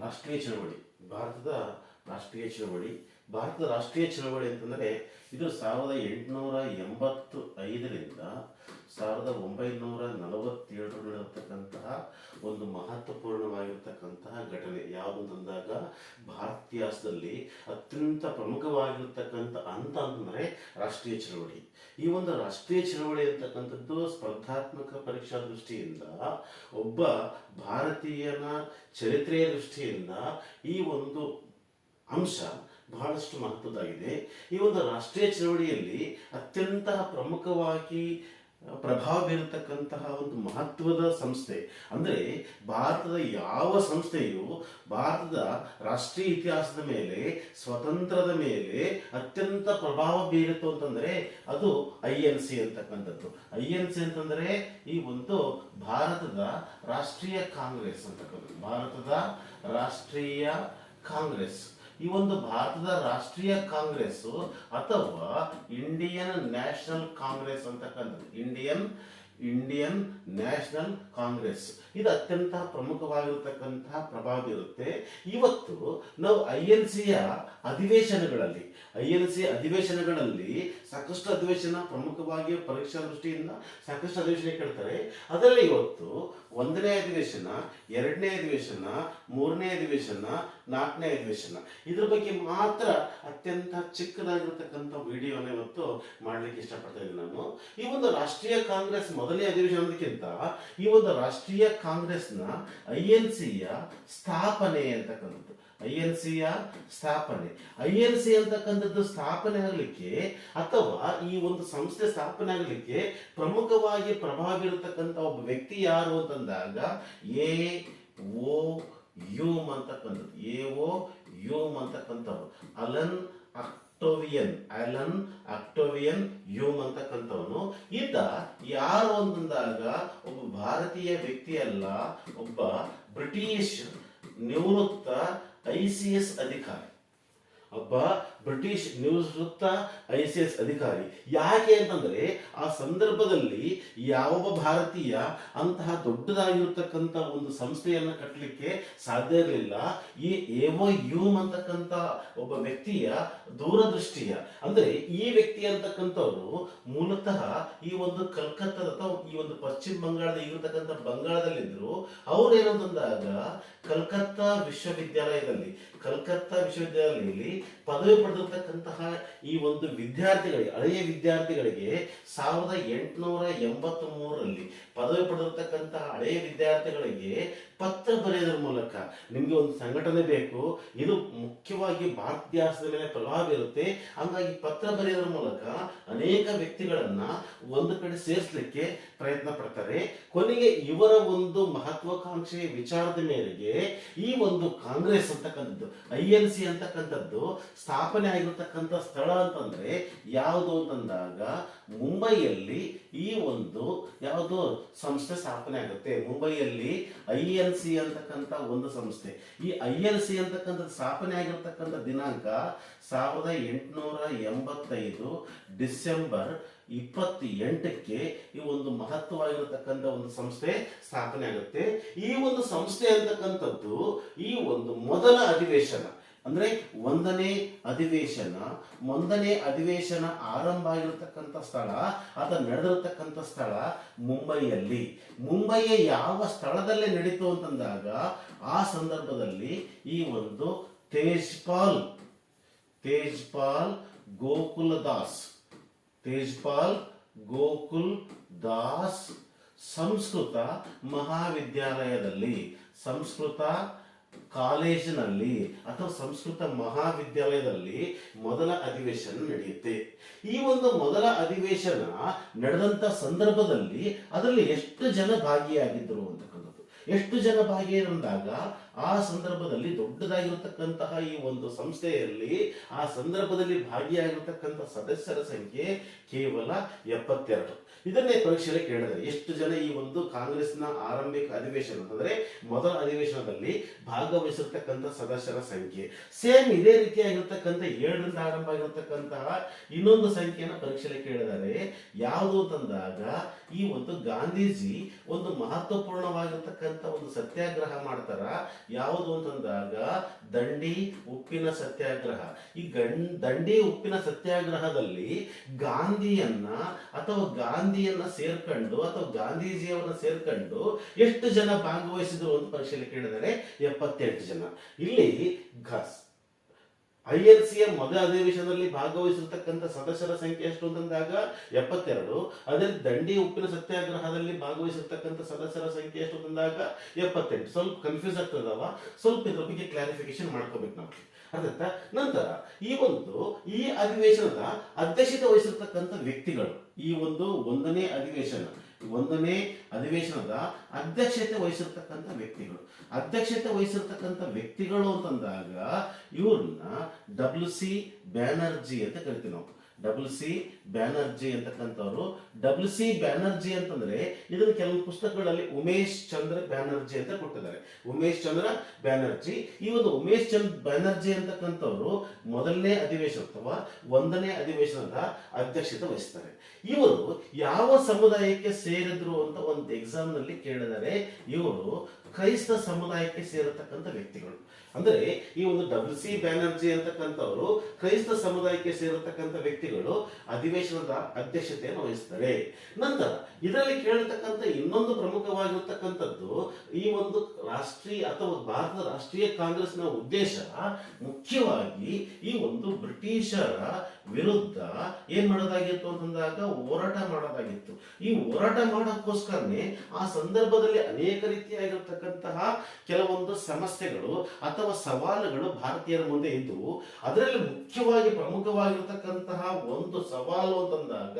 ರಾಷ್ಟ್ರೀಯ ಚಳವಳಿ. ಭಾರತದ ರಾಷ್ಟ್ರೀಯ ಚಳವಳಿ. ಭಾರತದ ರಾಷ್ಟ್ರೀಯ ಚಳವಳಿ ಅಂತಂದರೆ ಇದು ಸಾವಿರದ ಎಂಟುನೂರ ಎಂಬತ್ತು ಐದರಿಂದ ಸಾವಿರದ ಒಂಬೈನೂರ ನಲವತ್ತೇಳರಲ್ಲಿ ಇರತಕ್ಕಂತಹ ಒಂದು ಮಹತ್ವಪೂರ್ಣವಾಗಿರ್ತಕ್ಕಂತಹ ಘಟನೆ. ಯಾವುದು ಅಂದಾಗ, ಭಾರತೀಯಾಸದಲ್ಲಿ ಅತ್ಯಂತ ಪ್ರಮುಖವಾಗಿರ್ತಕ್ಕಂಥ ಅಂತ ಅಂತಂದರೆ ರಾಷ್ಟ್ರೀಯ ಚಳವಳಿ. ಈ ಒಂದು ರಾಷ್ಟ್ರೀಯ ಚಳವಳಿ ಅಂತಕ್ಕಂಥದ್ದು ಸ್ಪರ್ಧಾತ್ಮಕ ಪರೀಕ್ಷಾ ದೃಷ್ಟಿಯಿಂದ, ಒಬ್ಬ ಭಾರತೀಯನ ಚರಿತ್ರೆಯ ದೃಷ್ಟಿಯಿಂದ ಈ ಒಂದು ಅಂಶ ಬಹಳಷ್ಟು ಮಹತ್ವದ್ದಾಗಿದೆ. ಈ ಒಂದು ರಾಷ್ಟ್ರೀಯ ಚಳವಳಿಯಲ್ಲಿ ಅತ್ಯಂತ ಪ್ರಮುಖವಾಗಿ ಪ್ರಭಾವ ಬೀರತಕ್ಕಂತಹ ಒಂದು ಮಹತ್ವದ ಸಂಸ್ಥೆ. ಅಂದರೆ ಭಾರತದ ಯಾವ ಸಂಸ್ಥೆಯು ಭಾರತದ ರಾಷ್ಟ್ರೀಯ ಇತಿಹಾಸದ ಮೇಲೆ ಸ್ವತಂತ್ರದ ಮೇಲೆ ಅತ್ಯಂತ ಪ್ರಭಾವ ಬೀರಿತು ಅಂತಂದ್ರೆ ಅದು ಐ ಎನ್ ಸಿ ಅಂತಕ್ಕಂಥದ್ದು. ಐ ಎನ್ ಸಿ ಅಂತಂದ್ರೆ ಈ ಒಂದು ಭಾರತದ ರಾಷ್ಟ್ರೀಯ ಕಾಂಗ್ರೆಸ್ ಅಂತಕ್ಕಂಥದ್ದು. ಭಾರತದ ರಾಷ್ಟ್ರೀಯ ಕಾಂಗ್ರೆಸ್. ಈ ಒಂದು ಭಾರತದ ರಾಷ್ಟ್ರೀಯ ಕಾಂಗ್ರೆಸ್ ಅಥವಾ ಇಂಡಿಯನ್ ನ್ಯಾಷನಲ್ ಕಾಂಗ್ರೆಸ್ ಅಂತಕ್ಕಂಥದ್ದು. ಇಂಡಿಯನ್ ಇಂಡಿಯನ್ ನ್ಯಾಷನಲ್ ಕಾಂಗ್ರೆಸ್ ಇದು ಅತ್ಯಂತ ಪ್ರಮುಖವಾಗಿರತಕ್ಕಂತಹ ಪ್ರಭಾವ ಬೀರುತ್ತೆ ಇವತ್ತು ನಾವು ಐ ಎನ್ ಸಿಯ ಅಧಿವೇಶನಗಳಲ್ಲಿ ಐ ಎನ್ ಸಿ ಅಧಿವೇಶನಗಳಲ್ಲಿ ಸಾಕಷ್ಟು ಅಧಿವೇಶನ ಪ್ರಮುಖವಾಗಿ ಪರೀಕ್ಷಾ ದೃಷ್ಟಿಯಿಂದ ಸಾಕಷ್ಟು ಅಧಿವೇಶನ ಕೇಳ್ತಾರೆ. ಅದರಲ್ಲಿ ಇವತ್ತು ಒಂದನೇ ಅಧಿವೇಶನ, ಎರಡನೇ ಅಧಿವೇಶನ, ಮೂರನೇ ಅಧಿವೇಶನ, ನಾಲ್ಕನೇ ಅಧಿವೇಶನ. ಇದ್ರ ಬಗ್ಗೆ ಮಾತ್ರ ಅತ್ಯಂತ ಚಿಕ್ಕದಾಗಿರ್ತಕ್ಕಂಥ ವಿಡಿಯೋನ ಇವತ್ತು ಮಾಡ್ಲಿಕ್ಕೆ ಇಷ್ಟಪಡ್ತಾ ಇದ್ದೀನಿ ನಾನು. ಈ ಒಂದು ರಾಷ್ಟ್ರೀಯ ಕಾಂಗ್ರೆಸ್ ಮೊದಲನೇ ಅಧಿವೇಶನಕ್ಕಿಂತ ಈ ಒಂದು ರಾಷ್ಟ್ರೀಯ ಕಾಂಗ್ರೆಸ್ನ ಐ ಎನ್ ಸಿಯ ಸ್ಥಾಪನೆ ಅಂತಕ್ಕಂಥದ್ದು. ಐ ಎನ್ ಸಿಯ ಸ್ಥಾಪನೆ. ಐ ಎನ್ ಸಿ ಅಂತಕ್ಕಂಥದ್ದು ಸ್ಥಾಪನೆ ಆಗಲಿಕ್ಕೆ ಅಥವಾ ಈ ಒಂದು ಸಂಸ್ಥೆ ಸ್ಥಾಪನೆ ಆಗಲಿಕ್ಕೆ ಪ್ರಮುಖವಾಗಿ ಪ್ರಭಾವ ಬೀರತಕ್ಕಂಥ ಒಬ್ಬ ವ್ಯಕ್ತಿ ಯಾರು ಅಂತಂದಾಗ ಎ ಓ ಯೂಮ್ ಅಂತಕ್ಕಂಥದ್ದು. A O Hume ಅಂತಕ್ಕಂಥವ್ರು. Allan Octavian Allan Octavian Hume ಅಂತಕ್ಕಂಥವನು. ಈತ ಯಾರು ಅಂತಂದಾಗ ಒಬ್ಬ ಭಾರತೀಯ ವ್ಯಕ್ತಿ ಅಲ್ಲ ಒಬ್ಬ ಬ್ರಿಟಿಷ್ ನಿವೃತ್ತ ಐ ಸಿ ಎಸ್ ಅಧಿಕಾರಿ. ಒಬ್ಬ ಬ್ರಿಟಿಷ್ ನಿವೃತ್ತ ಐ ಸಿ ಎಸ್ ಅಧಿಕಾರಿ. ಯಾಕೆ ಅಂತಂದ್ರೆ ಆ ಸಂದರ್ಭದಲ್ಲಿ ಯಾವ ಭಾರತೀಯ ಅಂತಹ ದೊಡ್ಡದಾಗಿರ್ತಕ್ಕಂಥ ಒಂದು ಸಂಸ್ಥೆಯನ್ನು ಕಟ್ಟಲಿಕ್ಕೆ ಸಾಧ್ಯ ಇರಲಿಲ್ಲ. ಈ ಎವೋ ಯೂಮ್ ಅಂತಕ್ಕಂಥ ಒಬ್ಬ ವ್ಯಕ್ತಿಯ ದೂರದೃಷ್ಟಿಯ. ಅಂದ್ರೆ ಈ ವ್ಯಕ್ತಿ ಅಂತಕ್ಕಂಥವ್ರು ಮೂಲತಃ ಈ ಒಂದು ಕಲ್ಕತ್ತಾದ ಅಥವಾ ಈ ಒಂದು ಪಶ್ಚಿಮ ಬಂಗಾಳದ ಇರತಕ್ಕಂಥ ಬಂಗಾಳದಲ್ಲಿದ್ದರು ಅವ್ರು ಏನಂತಂದಾಗ ಕಲ್ಕತ್ತಾ ವಿಶ್ವವಿದ್ಯಾಲಯದಲ್ಲಿ ಕಲ್ಕತ್ತಾ ವಿಶ್ವವಿದ್ಯಾಲಯದಲ್ಲಿ ಪದವಿ ಪಡೆದಿರ್ತಕ್ಕಂತಹ ಈ ಒಂದು ವಿದ್ಯಾರ್ಥಿಗಳಿಗೆ ಹಳೆಯ ವಿದ್ಯಾರ್ಥಿಗಳಿಗೆ ಸಾವಿರದ ಎಂಟುನೂರ ಎಂಬತ್ತ್ ಮೂರರಲ್ಲಿ ಪದವಿ ಪಡೆದಿರ್ತಕ್ಕಂತಹ ಹಳೆಯ ವಿದ್ಯಾರ್ಥಿಗಳಿಗೆ ಪತ್ರ ಬರೆಯೋದ್ರ ಮೂಲಕ ನಿಮಗೆ ಒಂದು ಸಂಘಟನೆ ಬೇಕು, ಇದು ಮುಖ್ಯವಾಗಿ ಭಾರತೀಯಾಸದ ಮೇಲೆ ಪ್ರಭಾವ ಬೀರುತ್ತೆ. ಹಂಗಾಗಿ ಪತ್ರ ಬರೆಯೋದ್ರ ಮೂಲಕ ಅನೇಕ ವ್ಯಕ್ತಿಗಳನ್ನ ಒಂದು ಕಡೆ ಸೇರಿಸಲಿಕ್ಕೆ ಪ್ರಯತ್ನ ಪಡ್ತಾರೆ. ಕೊನೆಗೆ ಇವರ ಒಂದು ಮಹತ್ವಾಕಾಂಕ್ಷೆಯ ವಿಚಾರದ ಮೇರೆಗೆ ಈ ಒಂದು ಕಾಂಗ್ರೆಸ್ ಅಂತಕ್ಕಂಥದ್ದು, ಐ ಎನ್ ಸಿ ಅಂತಕ್ಕಂಥದ್ದು ಸ್ಥಾಪನೆ ಆಗಿರತಕ್ಕಂಥ ಸ್ಥಳ ಅಂತಂದ್ರೆ ಯಾವುದು ಅಂತಂದಾಗ ಮುಂಬೈಯಲ್ಲಿ ಈ ಒಂದು ಯಾವುದು ಸಂಸ್ಥೆ ಸ್ಥಾಪನೆ ಆಗುತ್ತೆ. ಮುಂಬೈಯಲ್ಲಿ ಐ ಸಿ ಅಂತಕ್ಕಂಥ ಒಂದು ಸಂಸ್ಥೆ. ಈ ಐ ಎಲ್ ಸಿ ಅಂತಕ್ಕಂಥ ಸ್ಥಾಪನೆ ಆಗಿರ್ತಕ್ಕಂಥ ದಿನಾಂಕ ಸಾವಿರದ ಎಂಟುನೂರ ಎಂಬತ್ತೈದು ಡಿಸೆಂಬರ್ ಇಪ್ಪತ್ತ ಎಂಟಕ್ಕೆ ಈ ಒಂದು ಮಹತ್ವವಾಗಿರತಕ್ಕಂಥ ಒಂದು ಸಂಸ್ಥೆ ಸ್ಥಾಪನೆ ಆಗುತ್ತೆ. ಈ ಒಂದು ಸಂಸ್ಥೆ ಅಂತಕ್ಕಂಥದ್ದು ಈ ಒಂದು ಮೊದಲ ಅಧಿವೇಶನ. ಅಂದ್ರೆ ಒಂದನೇ ಅಧಿವೇಶನ ಒಂದನೇ ಅಧಿವೇಶನ ಆರಂಭ ಆಗಿರತಕ್ಕಂಥ ಸ್ಥಳ ಅದು ನಡೆದಿರತಕ್ಕಂಥ ಸ್ಥಳ ಮುಂಬೈಯಲ್ಲಿ. ಮುಂಬೈಯ ಯಾವ ಸ್ಥಳದಲ್ಲೇ ನಡೀತು ಅಂತಂದಾಗ ಆ ಸಂದರ್ಭದಲ್ಲಿ ಈ ಒಂದು ತೇಜ್ಪಾಲ್ ತೇಜ್ಪಾಲ್ ಗೋಕುಲ ದಾಸ್, ತೇಜ್ಪಾಲ್ ಗೋಕುಲ್ ದಾಸ್ ಸಂಸ್ಕೃತ ಮಹಾವಿದ್ಯಾಲಯದಲ್ಲಿ. ಸಂಸ್ಕೃತ ಕಾಲೇಜಿನಲ್ಲಿ ಅಥವಾ ಸಂಸ್ಕೃತ ಮಹಾವಿದ್ಯಾಲಯದಲ್ಲಿ ಮೊದಲ ಅಧಿವೇಶನ ನಡೆಯುತ್ತೆ. ಈ ಒಂದು ಮೊದಲ ಅಧಿವೇಶನ ನಡೆದಂತ ಸಂದರ್ಭದಲ್ಲಿ ಅದರಲ್ಲಿ ಎಷ್ಟು ಜನ ಭಾಗಿಯಾಗಿದ್ದರು ಅಂತಕ್ಕಂಥದ್ದು ಎಷ್ಟು ಜನ ಭಾಗಿಯಾಗಿರುವಾಗ ಆ ಸಂದರ್ಭದಲ್ಲಿ ದೊಡ್ಡದಾಗಿರತಕ್ಕಂತಹ ಈ ಒಂದು ಸಂಸ್ಥೆಯಲ್ಲಿ ಆ ಸಂದರ್ಭದಲ್ಲಿ ಭಾಗಿಯಾಗಿರ್ತಕ್ಕಂಥ ಸದಸ್ಯರ ಸಂಖ್ಯೆ ಕೇವಲ ಎಪ್ಪತ್ತೆರಡು. ಇದನ್ನೇ ಪರೀಕ್ಷೆಯಲ್ಲಿ ಕೇಳಿದರೆ ಎಷ್ಟು ಜನ ಈ ಒಂದು ಕಾಂಗ್ರೆಸ್ನ ಆರಂಭಿಕ ಅಧಿವೇಶನ ಅಂದರೆ ಮೊದಲ ಅಧಿವೇಶನದಲ್ಲಿ ಭಾಗವಹಿಸಿರ್ತಕ್ಕಂಥ ಸದಸ್ಯರ ಸಂಖ್ಯೆ. ಸೇಮ್ ಇದೇ ರೀತಿಯಾಗಿರ್ತಕ್ಕಂಥ ಏಳರಿಂದ ಆರಂಭ ಆಗಿರ್ತಕ್ಕಂತಹ ಇನ್ನೊಂದು ಸಂಖ್ಯೆಯನ್ನು ಪರೀಕ್ಷೆಯಲ್ಲಿ ಕೇಳಿದರೆ ಯಾವುದು ಅಂತಂದಾಗ ಈ ಒಂದು ಗಾಂಧೀಜಿ ಒಂದು ಮಹತ್ವಪೂರ್ಣವಾಗಿರ್ತಕ್ಕಂಥ ಒಂದು ಸತ್ಯಾಗ್ರಹ ಮಾಡ್ತಾರ ಯಾವುದು ಅಂತಂದಾಗ ದಂಡಿ ಉಪ್ಪಿನ ಸತ್ಯಾಗ್ರಹ. ಈ ಗಂಡ್ ದಂಡಿ ಉಪ್ಪಿನ ಸತ್ಯಾಗ್ರಹದಲ್ಲಿ ಗಾಂಧಿಯನ್ನ ಅಥವಾ ಗಾಂಧಿಯನ್ನ ಸೇರ್ಕೊಂಡು ಅಥವಾ ಗಾಂಧೀಜಿಯವನ್ನ ಸೇರ್ಕೊಂಡು ಎಷ್ಟು ಜನ ಭಾಗವಹಿಸಿದ್ರು ಅಂತ ಪರೀಕ್ಷೆಯಲ್ಲಿ ಕೇಳಿದರೆ ಎಪ್ಪತ್ತೆಂಟು ಜನ. ಇಲ್ಲಿ ಘಸ್ ಐ ಎಲ್ ಸಿಯ ಮೊದಲ ಅಧಿವೇಶನದಲ್ಲಿ ಭಾಗವಹಿಸಿರ್ತಕ್ಕಂಥ ಸದಸ್ಯರ ಸಂಖ್ಯೆ ಎಷ್ಟು ಅಂತಂದಾಗ ಎಪ್ಪತ್ತೆರಡು. ಅದೇ ದಂಡಿ ಉಪ್ಪಿನ ಸತ್ಯಾಗ್ರಹದಲ್ಲಿ ಭಾಗವಹಿಸಿರ್ತಕ್ಕಂಥ ಸದಸ್ಯರ ಸಂಖ್ಯೆ ಎಷ್ಟು ಅಂತಂದಾಗ ಎಪ್ಪತ್ತೆಂಟು. ಸ್ವಲ್ಪ ಕನ್ಫ್ಯೂಸ್ ಆಗ್ತದವ ಸ್ವಲ್ಪ ಇದ್ರ ಬಗ್ಗೆ ಕ್ಲಾರಿಫಿಕೇಶನ್ ಮಾಡ್ಕೋಬೇಕು ನಾವು ಅದಂತ ನಂತರ ಈ ಒಂದು, ಈ ಅಧಿವೇಶನದ ಅಧ್ಯಕ್ಷತೆ ವಹಿಸಿರ್ತಕ್ಕಂಥ ವ್ಯಕ್ತಿಗಳು, ಈ ಒಂದು ಒಂದನೇ ಅಧಿವೇಶನ ಒಂದನೇ ಅಧಿವೇಶನದ ಅಧ್ಯಕ್ಷತೆ ವಹಿಸಿರ್ತಕ್ಕಂಥ ವ್ಯಕ್ತಿಗಳು. ಅಧ್ಯಕ್ಷತೆ ವಹಿಸಿರ್ತಕ್ಕಂಥ ವ್ಯಕ್ತಿಗಳು ಅಂತಂದಾಗ ಇವ್ರನ್ನ ಡಬ್ಲ್ಯೂ ಸಿ ಬ್ಯಾನರ್ಜಿ ಅಂತ ಕರಿತೀವಿ ನಾವು. ಡಬ್ಲ್ಯೂ ಸಿ ಬ್ಯಾನರ್ಜಿ ಅಂತಕ್ಕಂಥವ್ರು. ಡಬಲ್ ಸಿ ಬ್ಯಾನರ್ಜಿ ಅಂತಂದ್ರೆ ಇದನ್ನು ಕೆಲವು ಪುಸ್ತಕಗಳಲ್ಲಿ ಉಮೇಶ್ ಚಂದ್ರ ಬ್ಯಾನರ್ಜಿ ಅಂತ ಕೊಟ್ಟಿದ್ದಾರೆ. ಉಮೇಶ್ ಚಂದ್ರ ಬ್ಯಾನರ್ಜಿ ಈ ಒಂದು ಉಮೇಶ್ ಚಂದ್ರ ಬ್ಯಾನರ್ಜಿ ಅಂತಕ್ಕಂಥವ್ರು ಮೊದಲನೇ ಅಧಿವೇಶನ ಅಥವಾ ಒಂದನೇ ಅಧಿವೇಶನದ ಅಧ್ಯಕ್ಷತೆ ವಹಿಸ್ತಾರೆ. ಇವರು ಯಾವ ಸಮುದಾಯಕ್ಕೆ ಸೇರಿದ್ರು ಅಂತ ಒಂದು ಎಕ್ಸಾಮ್ನಲ್ಲಿ ಕೇಳಿದರೆ ಇವರು ಕ್ರೈಸ್ತ ಸಮುದಾಯಕ್ಕೆ ಸೇರತಕ್ಕಂಥ ವ್ಯಕ್ತಿಗಳು. ಅಂದರೆ ಈ ಒಂದು ಡಬ್ಲ್ಯೂ ಸಿ ಬ್ಯಾನರ್ಜಿ ಅಂತಕ್ಕಂಥವರು ಕ್ರೈಸ್ತ ಸಮುದಾಯಕ್ಕೆ ಸೇರತಕ್ಕಂಥ ವ್ಯಕ್ತಿಗಳು ಅಧಿವೇಶನದ ಅಧ್ಯಕ್ಷತೆಯನ್ನು ವಹಿಸ್ತಾರೆ. ನಂತರ ಇದರಲ್ಲಿ ಕೇಳತಕ್ಕಂಥ ಇನ್ನೊಂದು ಪ್ರಮುಖವಾಗಿರ್ತಕ್ಕಂಥದ್ದು ಈ ಒಂದು ರಾಷ್ಟ್ರೀಯ ಅಥವಾ ಭಾರತದ ರಾಷ್ಟ್ರೀಯ ಕಾಂಗ್ರೆಸ್ನ ಉದ್ದೇಶ ಮುಖ್ಯವಾಗಿ ಈ ಒಂದು ಬ್ರಿಟಿಷರ ವಿರುದ್ಧ ಏನ್ ಮಾಡೋದಾಗಿತ್ತು ಅಂತಂದಾಗ ಹೋರಾಟ ಮಾಡೋದಾಗಿತ್ತು. ಈ ಹೋರಾಟ ಮಾಡೋಕ್ಕೋಸ್ಕರನೇ ಆ ಸಂದರ್ಭದಲ್ಲಿ ಅನೇಕ ರೀತಿಯಾಗಿರ್ತಕ್ಕಂತಹ ಕೆಲವೊಂದು ಸಮಸ್ಯೆಗಳು ಅಥವಾ ಸವಾಲುಗಳು ಭಾರತೀಯರ ಮುಂದೆ ಇದ್ದವು ಅದರಲ್ಲಿ ಮುಖ್ಯವಾಗಿ ಪ್ರಮುಖವಾಗಿರ್ತಕ್ಕಂತಹ ಒಂದು ಸವಾಲು ಅಂತಂದಾಗ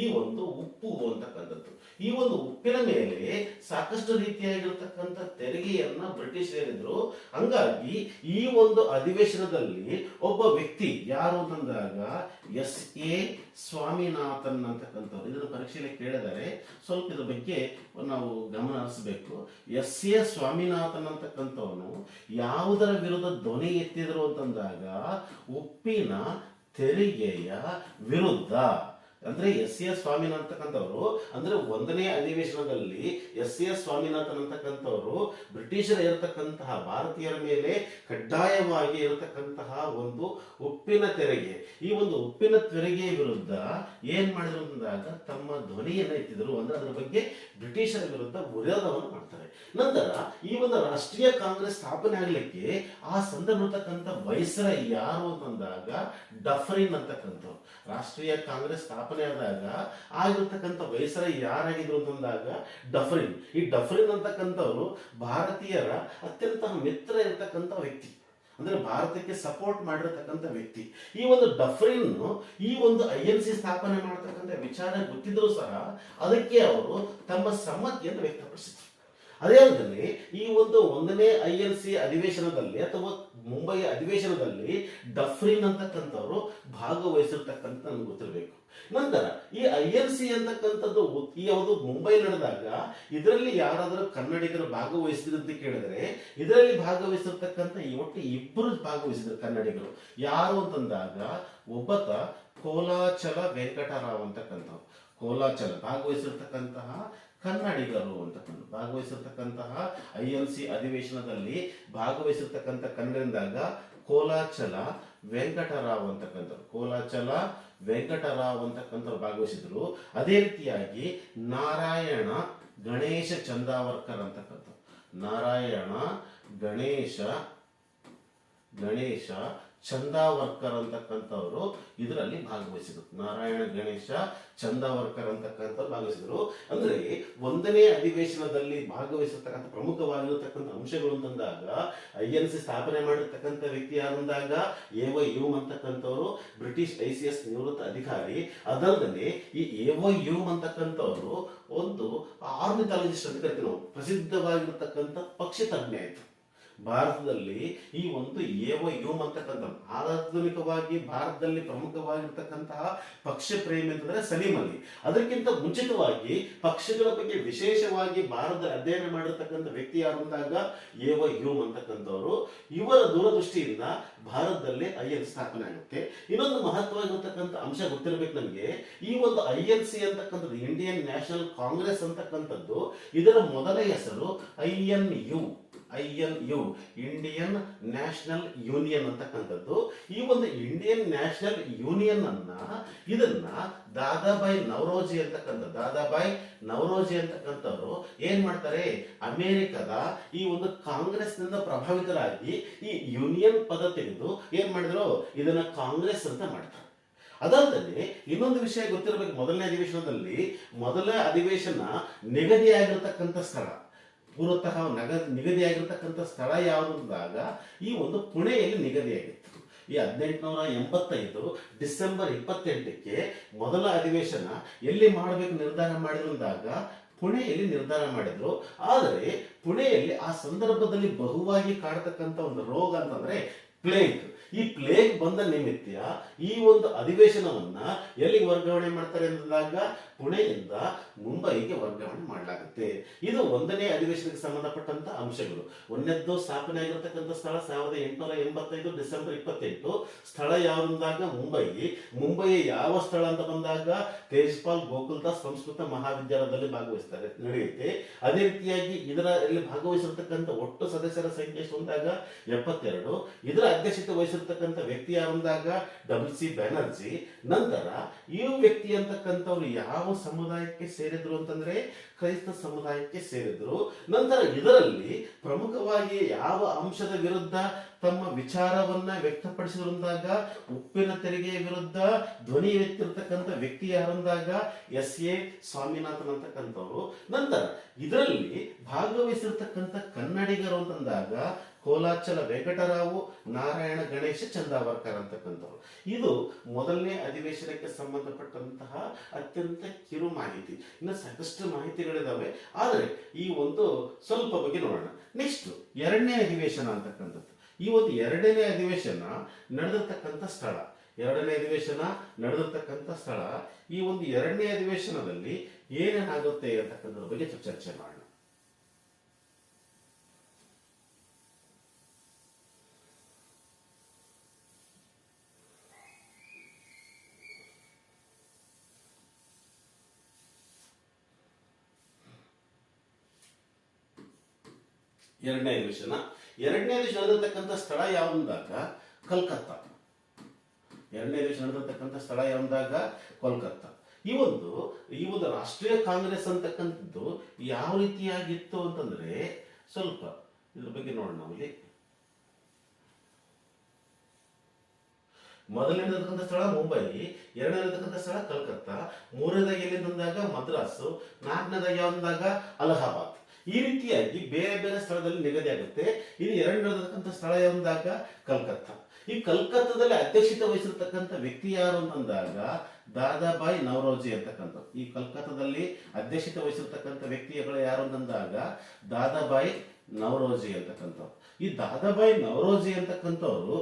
ಈ ಒಂದು ಉಪ್ಪು ಅಂತಕ್ಕಂಥದ್ದು. ಈ ಒಂದು ಉಪ್ಪಿನ ಮೇಲೆ ಸಾಕಷ್ಟು ರೀತಿಯಾಗಿರ್ತಕ್ಕಂಥ ತೆರಿಗೆಯನ್ನ ಬ್ರಿಟಿಷ್ ಏರಿದ್ರು ಹಂಗಾಗಿ ಈ ಒಂದು ಅಧಿವೇಶನದಲ್ಲಿ ಒಬ್ಬ ವ್ಯಕ್ತಿ ಯಾರು ಅಂತಂದಾಗ ಎಸ್ ಎ ಸ್ವಾಮಿನಾಥನ್ ಅಂತಕ್ಕಂಥವ್ರು ಇದನ್ನು ಪರೀಕ್ಷೆಯಲ್ಲಿ ಕೇಳಿದರೆ ಸ್ವಲ್ಪ ಇದ್ರ ಬಗ್ಗೆ ನಾವು ಗಮನ ಹರಿಸಬೇಕು. ಎಸ್ ಎ ಸ್ವಾಮಿನಾಥನ್ ಅಂತಕ್ಕಂಥವನು ಯಾವುದರ ವಿರುದ್ಧ ಧ್ವನಿ ಎತ್ತಿದ್ರು ಅಂತಂದಾಗ ಉಪ್ಪಿನ ತೆರಿಗೆಯ ವಿರುದ್ಧ. ಅಂದ್ರೆ ಎಸ್ ಎಸ್ ಸ್ವಾಮಿನಂತಕ್ಕಂಥವ್ರು, ಅಂದ್ರೆ ಒಂದನೇ ಅಧಿವೇಶನದಲ್ಲಿ ಎಸ್ ಎಸ್ ಸ್ವಾಮಿನಾಥನ್ ಅಂತಕ್ಕಂಥವ್ರು ಬ್ರಿಟಿಷರ ಇರತಕ್ಕಂತಹ ಭಾರತೀಯರ ಮೇಲೆ ಕಡ್ಡಾಯವಾಗಿ ಇರತಕ್ಕಂತಹ ಒಂದು ಉಪ್ಪಿನ ತೆರಿಗೆ. ಈ ಒಂದು ಉಪ್ಪಿನ ತೆರಿಗೆ ವಿರುದ್ಧ ಏನ್ ಮಾಡಿದ್ರು ಅಂದಾಗ ತಮ್ಮ ಧ್ವನಿಯನ್ನ ಎತ್ತಿದ್ರು. ಅಂದ್ರೆ ಅದರ ಬಗ್ಗೆ ಬ್ರಿಟಿಷರ ವಿರುದ್ಧ ವಿರೋಧವನ್ನು ಮಾಡ್ತಾರೆ. ನಂತರ ಈ ಒಂದು ರಾಷ್ಟ್ರೀಯ ಕಾಂಗ್ರೆಸ್ ಸ್ಥಾಪನೆ ಆಗ್ಲಿಕ್ಕೆ ಆ ಸಂದರ್ಭ ಇರ್ತಕ್ಕಂಥ ವಯಸ್ಸರ ಯಾರು ಅಂತಂದಾಗ ಡಫರಿನ್ ಅಂತಕ್ಕಂಥವ್ರು. ರಾಷ್ಟ್ರೀಯ ಕಾಂಗ್ರೆಸ್ ಸ್ಥಾಪನೆ ಆದಾಗ ಆಗಿರ್ತಕ್ಕಂಥ ವಯಸ್ಸರ ಯಾರಾಗಿದ್ರು ಅಂತಂದಾಗ, ಡಫರಿನ್. ಈ ಡಫರಿನ್ ಅಂತಕ್ಕಂಥವ್ರು ಭಾರತೀಯರ ಅತ್ಯಂತ ಮಿತ್ರ ಇರತಕ್ಕಂಥ ವ್ಯಕ್ತಿ. ಅಂದ್ರೆ ಭಾರತಕ್ಕೆ ಸಪೋರ್ಟ್ ಮಾಡಿರತಕ್ಕಂಥ ವ್ಯಕ್ತಿ. ಈ ಒಂದು ಡಫ್ರಿನ್, ಈ ಒಂದು ಐ ಎನ್ ಸಿ ಸ್ಥಾಪನೆ ಮಾಡತಕ್ಕಂಥ ವಿಚಾರ ಗೊತ್ತಿದ್ರು ಸಹ ಅದಕ್ಕೆ ಅವರು ತಮ್ಮ ಸಮ್ಮತಿಯನ್ನು ವ್ಯಕ್ತಪಡಿಸಿದ್ರು. ಅದೇ ಅಲ್ಲದೆ, ಈ ಒಂದು ಒಂದನೇ ಐ ಎನ್ ಸಿ ಅಧಿವೇಶನದಲ್ಲಿ ಅಥವಾ ಮುಂಬೈ ಅಧಿವೇಶನದಲ್ಲಿ ಡಫ್ರಿನ್ ಅಂತಕ್ಕಂಥವ್ರು ಭಾಗವಹಿಸಿರ್ತಕ್ಕಂಥ ನಮ್ಗೆ ಗೊತ್ತಿರಬೇಕು. ನಂತರ ಈ ಐ ಎಲ್ ಸಿ ಅಂತಕ್ಕಂಥದ್ದು ಈ ಯಾವುದು ಮುಂಬೈ ನಡೆದಾಗ ಇದರಲ್ಲಿ ಯಾರಾದರೂ ಕನ್ನಡಿಗರು ಅಂತ ಕೇಳಿದ್ರೆ ಇದರಲ್ಲಿ ಭಾಗವಹಿಸಿರ್ತಕ್ಕಂಥ ಒಟ್ಟು ಇಬ್ಬರು ಭಾಗವಹಿಸಿದ್ರು ಕನ್ನಡಿಗರು. ಯಾರು ಅಂತಂದಾಗ ಒಬ್ಬತ ಕೋಲಾಚಲ ವೆಂಕಟರಾವ್ ಅಂತಕ್ಕಂಥವ್ರು. ಕೋಲಾಚಲ ಭಾಗವಹಿಸಿರ್ತಕ್ಕಂತಹ ಕನ್ನಡಿಗರು ಅಂತಕ್ಕಂಥ ಭಾಗವಹಿಸಿರ್ತಕ್ಕಂತಹ ಐ ಎಲ್ ಸಿ ಅಧಿವೇಶನದಲ್ಲಿ ಭಾಗವಹಿಸಿರ್ತಕ್ಕಂಥ ಕನ್ನಡಿಗರಾಗ ಕೋಲಾಚಲ ವೆಂಕಟರಾವ್ ಅಂತಕ್ಕಂಥವ್ರು ಕೋಲಾಚಲ ವೆಂಕಟರಾವ್ ಅಂತಕ್ಕಂಥವ್ರು ಭಾಗವಹಿಸಿದ್ರು. ಅದೇ ರೀತಿಯಾಗಿ ನಾರಾಯಣ ಗಣೇಶ ಚಂದಾವರ್ಕರ್ ಅಂತಕ್ಕಂಥ ನಾರಾಯಣ ಗಣೇಶ ಗಣೇಶ ಚಂದಾವರ್ಕರ್ ಅಂತಕ್ಕಂಥವ್ರು ಇದರಲ್ಲಿ ಭಾಗವಹಿಸಿದ್ರು. ನಾರಾಯಣ, ಗಣೇಶ, ಚಂದಾವರ್ಕರ್ ಅಂತಕ್ಕಂಥವ್ರು ಭಾಗವಹಿಸಿದ್ರು. ಅಂದ್ರೆ ಒಂದನೇ ಅಧಿವೇಶನದಲ್ಲಿ ಭಾಗವಹಿಸತಕ್ಕಂಥ ಪ್ರಮುಖವಾಗಿರತಕ್ಕಂಥ ಅಂಶಗಳು ಅಂತಂದಾಗ ಐ ಎನ್ ಸಿ ಸ್ಥಾಪನೆ ಮಾಡಿರ್ತಕ್ಕಂಥ ವ್ಯಕ್ತಿ ಯಾರಂದಾಗ? ಎ ವೈ ಯು ಅಂತಕ್ಕಂಥವ್ರು, ಬ್ರಿಟಿಷ್ ಐ ಸಿ ಎಸ್ ನಿವೃತ್ತ ಅಧಿಕಾರಿ. ಅದಲ್ಲದೆ ಈ ಎ ವೈ ಯು ಅಂತಕ್ಕಂಥವ್ರು ಒಂದು ಆರ್ನಿಥಾಲಜಿಸ್ಟ್ ಅಂತ ಕರಿತೀವಿ ನಾವು. ಪ್ರಸಿದ್ಧವಾಗಿರ್ತಕ್ಕಂಥ ಪಕ್ಷಿ ತಜ್ಞ ಆಯ್ತು. ಭಾರತದಲ್ಲಿ ಈ ಒಂದು ಏವ ಯೋಮ್ ಅಂತಕ್ಕಂಥ ಆಧುನಿಕವಾಗಿ ಭಾರತದಲ್ಲಿ ಪ್ರಮುಖವಾಗಿರ್ತಕ್ಕಂತಹ ಪಕ್ಷ ಪ್ರೇಮಿ ಅಂತಂದ್ರೆ ಸಲೀಂ ಅಲಿ. ಅದಕ್ಕಿಂತ ಮುಂಚಿತವಾಗಿ ಪಕ್ಷಗಳ ಬಗ್ಗೆ ವಿಶೇಷವಾಗಿ ಭಾರತದ ಅಧ್ಯಯನ ಮಾಡಿರ್ತಕ್ಕಂಥ ವ್ಯಕ್ತಿ ಯಾರು ಅಂದಾಗ ಏವ ಯೋಮ್ ಅಂತಕ್ಕಂಥವ್ರು. ಇವರ ದೂರದೃಷ್ಟಿಯಿಂದ ಭಾರತದಲ್ಲಿ ಐ ಎಲ್ ಸ್ಥಾಪನೆ ಆಗುತ್ತೆ. ಇನ್ನೊಂದು ಮಹತ್ವವಾಗಿರ್ತಕ್ಕಂಥ ಅಂಶ ಗೊತ್ತಿರಬೇಕು ನಮಗೆ, ಈ ಒಂದು ಐ ಎಲ್ ಸಿ ಅಂತಕ್ಕಂಥದ್ದು, ಇಂಡಿಯನ್ ನ್ಯಾಷನಲ್ ಕಾಂಗ್ರೆಸ್ ಅಂತಕ್ಕಂಥದ್ದು, ಇದರ ಮೊದಲ ಹೆಸರು I N U. I N U, Indian National Union ಅಂತಕ್ಕಂಥದ್ದು. ಈ ಒಂದು ಇಂಡಿಯನ್ ನ್ಯಾಷನಲ್ ಯೂನಿಯನ್ ಅನ್ನ ಇದನ್ನ ದಾದಾಬಾಯಿ ನವರೋಜಿ ಅಂತಕ್ಕಂಥ ದಾದಾಬಾಯಿ ನವರೋಜಿ ಅಂತಕ್ಕಂಥವ್ರು ಏನ್ ಮಾಡ್ತಾರೆ? ಅಮೆರಿಕದ ಈ ಒಂದು ಕಾಂಗ್ರೆಸ್ನಿಂದ ಪ್ರಭಾವಿತರಾಗಿ ಈ ಯೂನಿಯನ್ ಪದ ತೆಗೆದು ಏನ್ ಮಾಡಿದ್ರು? ಇದನ್ನ ಕಾಂಗ್ರೆಸ್ ಅಂತ ಮಾಡ್ತಾರೆ. ಅದಲ್ಲದೆ ಇನ್ನೊಂದು ವಿಷಯ ಗೊತ್ತಿರಬೇಕು ಮೊದಲನೇ ಅಧಿವೇಶನದಲ್ಲಿ. ಮೊದಲ ಅಧಿವೇಶನ ನಿಗದಿಯಾಗಿರ್ತಕ್ಕಂಥ ಸ್ಥಳ. ಪೂರ್ವತಃ ನಗ ನಿಗದಿಯಾಗಿರ್ತಕ್ಕಂಥ ಸ್ಥಳ ಯಾವುದಾಗ ಈ ಒಂದು ಪುಣೆಯಲ್ಲಿ ನಿಗದಿಯಾಗಿತ್ತು. ಈ ಹದಿನೆಂಟುನೂರ ಎಂಬತ್ತೈದು ಡಿಸೆಂಬರ್ ಇಪ್ಪತ್ತೆಂಟಕ್ಕೆ ಮೊದಲ ಅಧಿವೇಶನ ಎಲ್ಲಿ ಮಾಡಬೇಕು ನಿರ್ಧಾರ ಮಾಡಿರುವಾಗ ಪುಣೆಯಲ್ಲಿ ನಿರ್ಧಾರ ಮಾಡಿದ್ರು. ಆದರೆ ಪುಣೆಯಲ್ಲಿ ಆ ಸಂದರ್ಭದಲ್ಲಿ ಬಹುವಾಗಿ ಕಾಡತಕ್ಕಂಥ ಒಂದು ರೋಗ ಅಂತಂದ್ರೆ ಪ್ಲೇಗ್ ಈ ಪ್ಲೇಗ್ ಬಂದ ನಿಮಿತ್ತ ಈ ಒಂದು ಅಧಿವೇಶನವನ್ನ ಎಲ್ಲಿ ವರ್ಗಾವಣೆ ಮಾಡ್ತಾರೆ ಅಂದಾಗ ಪುಣೆಯಿಂದ ಮುಂಬೈಗೆ ವರ್ಗಾವಣೆ ಮಾಡಲಾಗುತ್ತೆ. ಇದು ಒಂದನೇ ಅಧಿವೇಶನಕ್ಕೆ ಸಂಬಂಧಪಟ್ಟಂತ ಅಂಶಗಳು. ಒಂದನೇದ್ದು ಸ್ಥಾಪನೆ ಆಗಿರತಕ್ಕಂಥ ಸ್ಥಳ ಸಾವಿರದ ಎಂಟುನೂರ ಎಂಬತ್ತೈದು ಡಿಸೆಂಬರ್ ಇಪ್ಪತ್ತೆಂಟು. ಸ್ಥಳ ಯಾವಂದಾಗ ಮುಂಬೈ. ಮುಂಬೈ ಯಾವ ಸ್ಥಳ ಅಂತ ಬಂದಾಗ ತೇಜ್ಪಾಲ್ ಗೋಕುಲ್ದಾಸ್ ಸಂಸ್ಕೃತ ಮಹಾವಿದ್ಯಾಲಯದಲ್ಲಿ ಭಾಗವಹಿಸ್ತಾರೆ. ನಡೆಯುತ್ತೆ. ಅದೇ ರೀತಿಯಾಗಿ ಇದರಲ್ಲಿ ಭಾಗವಹಿಸಿರ್ತಕ್ಕಂಥ ಒಟ್ಟು ಸದಸ್ಯರ ಸಂಖ್ಯೆ ಎಷ್ಟು ಅಂದಾಗ? ಎಪ್ಪತ್ತೆರಡು. ಇದರ ಅಧ್ಯಕ್ಷತೆ ವಹಿಸಿರ್ತಕ್ಕಂಥ ವ್ಯಕ್ತಿ ಯಾವಂದಾಗ? W C Banerjee. ನಂತರ ಈ ವ್ಯಕ್ತಿ ಅಂತಕ್ಕಂಥವ್ರು ಯಾವ ಸಮುದಾಯಕ್ಕೆ ಸೇರಿದ್ರು ಅಂತಂದ್ರೆ ಕ್ರೈಸ್ತ ಸಮುದಾಯಕ್ಕೆ ಸೇರಿದ್ರು. ನಂತರ ಇದರಲ್ಲಿ ಪ್ರಮುಖವಾಗಿ ಯಾವ ಅಂಶದ ವಿರುದ್ಧ ತಮ್ಮ ವಿಚಾರವನ್ನ ವ್ಯಕ್ತಪಡಿಸಿದ್ರು ಅಂದಾಗ? ಉಪ್ಪಿನ ತೆರಿಗೆಯ ವಿರುದ್ಧ ಧ್ವನಿ ಎತ್ತಿರ್ತಕ್ಕಂಥ ವ್ಯಕ್ತಿ ಯಾರಂದಾಗ ಎಸ್ ಎ ಸ್ವಾಮಿನಾಥನ್ ಅಂತಕ್ಕಂಥವ್ರು. ನಂತರ ಇದರಲ್ಲಿ ಭಾಗವಹಿಸಿರ್ತಕ್ಕಂಥ ಕನ್ನಡಿಗರು ಅಂತಂದಾಗ ಕೋಲಾಚಲ ವೆಂಕಟರಾವು ನಾರಾಯಣ ಗಣೇಶ ಚಂದಾವರ್ಕರ್ ಅಂತಕ್ಕಂಥವ್ರು ಇದು ಮೊದಲನೇ ಅಧಿವೇಶನಕ್ಕೆ ಸಂಬಂಧಪಟ್ಟಂತಹ ಅತ್ಯಂತ ಕಿರು ಮಾಹಿತಿ. ಇನ್ನು ಸಾಕಷ್ಟು ಮಾಹಿತಿಗಳಿದಾವೆ. ಆದರೆ ಈ ಒಂದು ಸ್ವಲ್ಪ ಬಗ್ಗೆ ನೋಡೋಣ. ನೆಕ್ಸ್ಟ್ ಎರಡನೇ ಅಧಿವೇಶನ ಅಂತಕ್ಕಂಥದ್ದು. ಈ ಒಂದು ಎರಡನೇ ಅಧಿವೇಶನ ನಡೆದಿರ್ತಕ್ಕಂಥ ಸ್ಥಳ. ಎರಡನೇ ಅಧಿವೇಶನ ನಡೆದಿರ್ತಕ್ಕಂಥ ಸ್ಥಳ. ಈ ಒಂದು ಎರಡನೇ ಅಧಿವೇಶನದಲ್ಲಿ ಏನೇನಾಗುತ್ತೆ ಅಂತಕ್ಕಂಥದ್ರ ಬಗ್ಗೆ ಚರ್ಚೆ ಮಾಡೋಣ. ಎರಡನೇ ಅಧಿವೇಶನ ಎರಡನೇ ಅಧಿವೇಶನ ನಡೆದಿರ್ತಕ್ಕಂಥ ಸ್ಥಳ ಯಾವಂದಾಗ? ಕಲ್ಕತ್ತಾ. ಎರಡನೇ ಅಧಿವೇಶನ ನಡೆದಿರ್ತಕ್ಕಂಥ ಸ್ಥಳ ಯಾವಂದಾಗ? ಕೋಲ್ಕತ್ತಾ. ಈ ಒಂದು ಈ ಒಂದು ರಾಷ್ಟ್ರೀಯ ಕಾಂಗ್ರೆಸ್ ಅಂತಕ್ಕಂಥದ್ದು ಯಾವ ರೀತಿಯಾಗಿತ್ತು ಅಂತಂದ್ರೆ, ಸ್ವಲ್ಪ ಇದ್ರ ಬಗ್ಗೆ ನೋಡೋಣ ನಾವಿಲ್ಲಿ. ಮೊದಲನೇದಕ್ಕಂಥ ಸ್ಥಳ ಮುಂಬೈ ಎರಡನೇದಕ್ಕಂಥ ಸ್ಥಳ ಕಲ್ಕತ್ತಾ, ಮೂರನೇದಾಗಿ ಎಲ್ಲಿ ಬಂದಾಗ? ಮದ್ರಾಸು, ನಾಲ್ಕನೇದಾಗ ಯಾವ್ದಾಗ? ಅಲಹಾಬಾದ್. ಈ ರೀತಿಯಾಗಿ ಬೇರೆ ಬೇರೆ ಸ್ಥಳದಲ್ಲಿ ನಿಗದಿ ಆಗುತ್ತೆ. ಇದು ಎರಡನೇದಕ್ಕಂಥ ಸ್ಥಳ ಎಂದಾಗ ಕಲ್ಕತ್ತಾ. ಈ ಕಲ್ಕತ್ತಾದಲ್ಲಿ ಅಧ್ಯಕ್ಷತೆ ವಹಿಸಿರ್ತಕ್ಕಂಥ ವ್ಯಕ್ತಿ ಯಾರು ಅಂತಂದಾಗ ದಾದಾಬಾಯಿ ನವರೋಜಿ ಅಂತಕ್ಕಂಥ ಈ ಕಲ್ಕತ್ತಾದಲ್ಲಿ ಅಧ್ಯಕ್ಷತೆ ವಹಿಸಿರ್ತಕ್ಕಂಥ ವ್ಯಕ್ತಿಗಳು ಯಾರು ಅಂತಂದಾಗ ದಾದಾಬಾಯಿ ನವರೋಜಿ ಅಂತಕ್ಕಂಥವ್ರು. ಈ ದಾದಾಬಾಯಿ ನವರೋಜಿ ಅಂತಕ್ಕಂಥವ್ರು